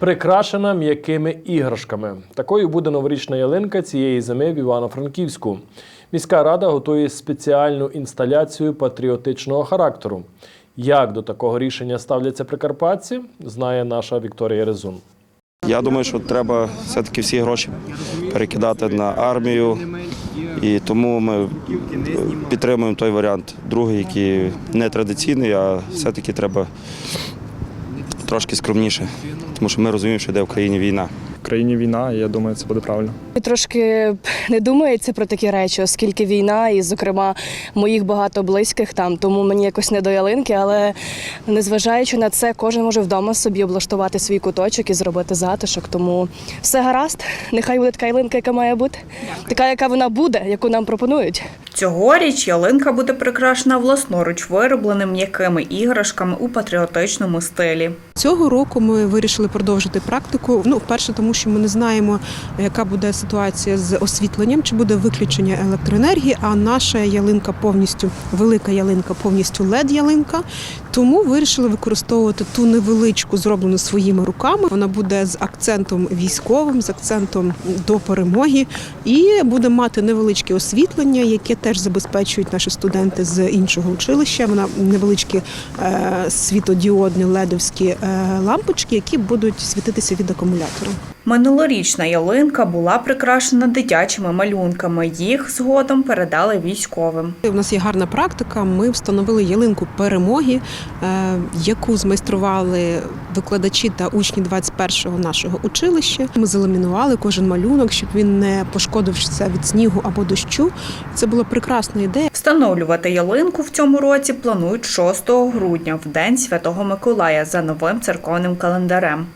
прикрашена м'якими іграшками. Такою буде новорічна ялинка цієї зими в Івано-Франківську. Міська рада готує спеціальну інсталяцію патріотичного характеру. Як до такого рішення ставляться прикарпатці, знає наша Вікторія Резун. Я думаю, що треба все-таки всі гроші перекидати на армію, і тому ми е, підтримуємо той варіант, другий, який не традиційний, а все-таки треба трошки скромніше, тому що ми розуміємо, що йде в країні війна. Країні війна, і я думаю, це буде правильно. Трошки не думається про такі речі, оскільки війна, і, зокрема, моїх багато близьких там, тому мені якось не до ялинки. Але незважаючи на це, кожен може вдома собі облаштувати свій куточок і зробити затишок. Тому все гаразд. Нехай буде така ялинка, яка має бути, така, яка вона буде, яку нам пропонують. Цьогоріч ялинка буде прикрашена власноруч виробленими м'якими іграшками у патріотичному стилі. Цього року ми вирішили продовжити практику. Ну, вперше, тому що ми не знаємо, яка буде ситуація з освітленням, чи буде виключення електроенергії. А наша ялинка повністю велика ялинка, повністю led ялинка. Тому вирішили використовувати ту невеличку, зроблену своїми руками. Вона буде з акцентом військовим, з акцентом до перемоги, і буде мати невеличке освітлення, яке теж забезпечують наші студенти з іншого училища. Вона невеличкі е, світодіодні ледовські е, лампочки, які будуть світитися від акумулятора. Минулорічна ялинка була прикрашена дитячими малюнками. Їх згодом передали військовим. У нас є гарна практика. Ми встановили ялинку перемоги, е, яку змайстрували викладачі та учні 21-го нашого училища. Ми заламінували кожен малюнок, щоб він не пошкодився від снігу або дощу. Це була прекрасна ідея. Встановлювати ялинку в цьому році планують 6 грудня, в день Святого Миколая, за новим церковним календарем.